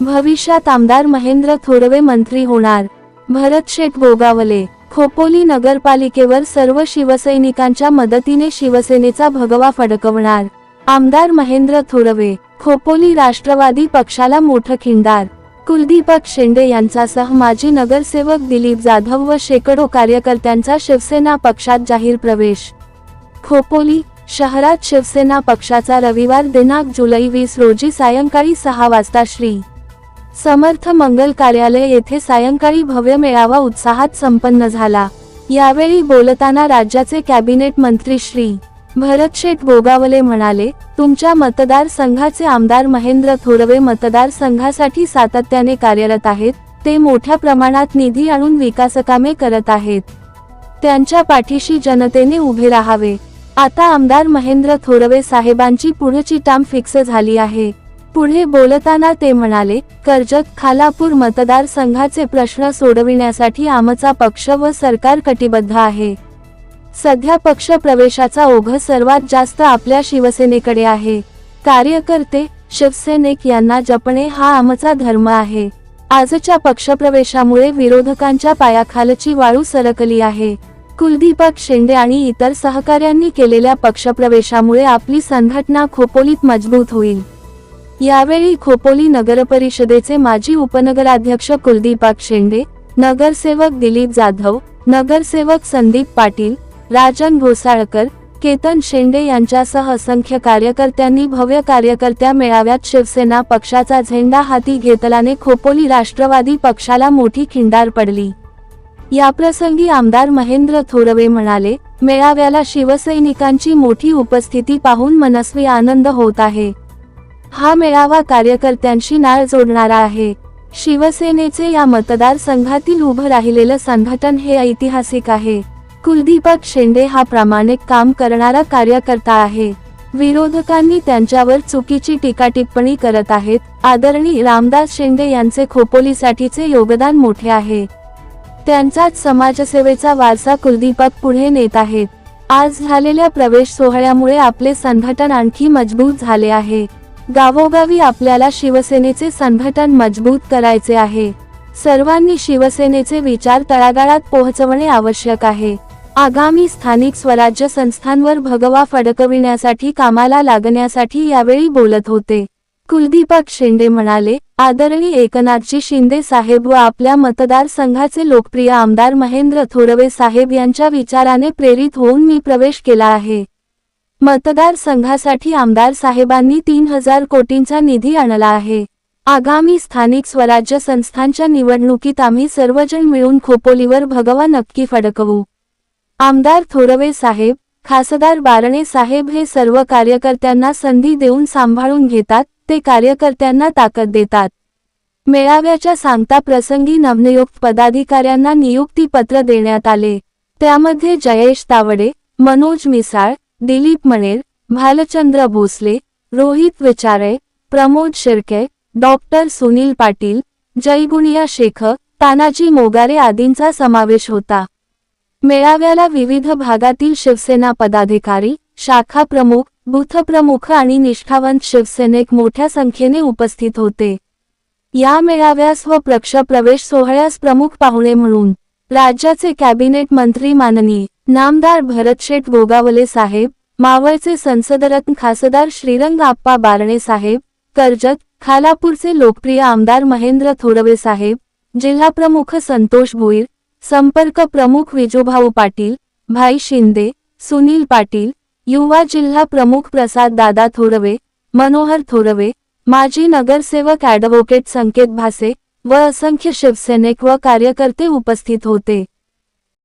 भविष्यात आमदार महेंद्र थोरवे मंत्री होणार. भरत शेठ गोगावले खोपोली नगरपालिकेवर सर्व शिवसैनिकांच्या मदतीने शिवसेनेचा भगवा फडकवणार. आमदार महेंद्र थोरवे खोपोली राष्ट्रवादी पक्षाला मोठं खिंडार. कुलदीपक शेंडे यांचासह माजी नगरसेवक दिलीप जाधव व शेकडो कार्यकर्त्यांचा शिवसेना पक्षात जाहीर प्रवेश. खोपोली शहरात शिवसेना पक्षाचा रविवार दिनांक जुलै वीस रोजी सायंकाळी सहा वाजता श्री. समर्थ मंगल कार्यालय येथे सायंकाळी भव्य मेळावा उत्साहात संपन्न झाला. यावेळी बोलताना राज्याचे कॅबिनेट मंत्री श्री. भरतशेठ गोगावले म्हणाले तुमच्या मतदारसंघाचे आमदार महेंद्र थोरवे मतदारसंघासाठी सातत्याने कार्यरत आहेत. ते मोठ्या प्रमाणात निधी आणून विकासकामे करत आहेत. त्यांच्या पाठीशी जनतेने उभे राहावे. आता आमदार महेंद्र थोरवे साहेबांची पुढची टाम फिक्स झाली आहे. पुढे बोलताना ते म्हणाले कर्जत खालापूर मतदारसंघाचे प्रश्न सोडविण्यासाठी आमचा पक्ष व सरकार कटिबद्ध आहे. सध्या पक्ष प्रवेशाचा ओघ सर्वात जास्त आपल्या शिवसेनेकडे आहे. कार्यकर्ते शिवसैनिक यांना जपणे हा आमचा धर्म आहे. आजच्या पक्षप्रवेशामुळे विरोधकांच्या पायाखालची वाळू सरकली आहे. कुलदीपक शेंडे आणि इतर सहकाऱ्यांनी केलेल्या पक्षप्रवेशामुळे आपली संघटना खोपोलीत मजबूत होईल. यावेळी खोपोली नगरपरिषदेचे माजी उपनगराध्यक्ष कुलदीपाक शेंडे नगरसेवक दिलीप जाधव नगरसेवक संदीप पाटील राजन घोसाळकर केतन शेंडे यांच्यासह असंख्य कार्यकर्त्यांनी भव्य कार्यकर्त्या मेळाव्यात शिवसेना पक्षाचा झेंडा हाती घेतल्याने खोपोली राष्ट्रवादी पक्षाला मोठी खिंडार पडली. याप्रसंगी आमदार महेंद्र थोरवे म्हणाले मेळाव्याला शिवसैनिकांची मोठी उपस्थिती पाहून मनस्वी आनंद होत आहे. हा मेळावा कार्यकर्त्यांशी नाळ जोडणारा आहे. शिवसेनेचे या मतदारसंघातील उभं राहिलेलं संघटन हे ऐतिहासिक आहे. कुलदीपक शेंडे हा प्रामाणिक काम करणारा कार्यकर्ता आहे. विरोधकांनी त्यांच्यावर चुकीची टीका टिप्पणी करत आहेत. आदरणीय रामदास शेंडे यांचे खोपोलीसाठीचे योगदान मोठे आहे. त्यांचाच समाजसेवेचा वारसा कुलदीपक पुढे नेत आहेत. आज झालेल्या प्रवेश सोहळ्यामुळे आपले संघटन आणखी मजबूत झाले आहे. गावोगावी आपल्याला शिवसेनेचे संघटन मजबूत करायचे आहे. सर्वांनी शिवसेनेचे विचार तळागाळात पोहोचवणे आवश्यक आहे. आगामी स्थानिक स्वराज्य संस्थांवर भगवा फडकविण्यासाठी कामाला लागण्यासाठी यावेळी बोलत होते. कुलदीपक शिंदे म्हणाले आदरणीय एकनाथजी शिंदे साहेब व आपल्या मतदारसंघाचे लोकप्रिय आमदार महेंद्र थोरवे साहेब यांच्या विचाराने प्रेरित होऊन मी प्रवेश केला आहे. मतदारसंघासाठी आमदार साहेबांनी तीन हजार कोटींचा निधी आणला आहे. आगामी स्थानिक स्वराज्य संस्थांच्या निवडणुकीत आम्ही सर्वजण मिळून खोपोलीवर भगवा नक्की फडकवू. आमदार थोरवे साहेब खासदार बारणे साहेब हे सर्व कार्यकर्त्यांना संधी देऊन सांभाळून घेतात ते कार्यकर्त्यांना ताकद देतात. मेळाव्याच्या सांगता प्रसंगी नवनियुक्त पदाधिकाऱ्यांना नियुक्ती पत्र देण्यात आले. त्यामध्ये जयेश तावडे मनोज मिसाळ दिलीप मणेर भालचंद्र भोसले रोहित विचारे प्रमोद शिर्के डॉक्टर सुनील पाटील जयगुणिया शेख तानाजी मोगारे आदींचा समावेश होता. मेळाव्याला विविध भागातील शिवसेना पदाधिकारी शाखा प्रमुख बुथ प्रमुख आणि निष्ठावंत शिवसैनिक मोठ्या संख्येने उपस्थित होते. या मेळाव्यास व पक्ष प्रवेश सोहळ्यास प्रमुख पाहुणे म्हणून राज्याचे कॅबिनेट मंत्री माननीय नामदार भरतशेठ गोगावले साहेब मावळचे संसदरत्न खासदार श्रीरंग आप्पा बारणे साहेब कर्जत खालापूरचे लोकप्रिय आमदार महेंद्र थोरवे साहेब जिल्हाप्रमुख संतोष भोईर संपर्क प्रमुख विजोभाऊ पाटील भाई शिंदे सुनील पाटील युवा जिल्हा प्रमुख प्रसाद दादा थोरवे मनोहर थोरवे माजी नगरसेवक ॲडव्होकेट संकेत भासे व असंख्य शिवसैनिक व कार्यकर्ते उपस्थित होते.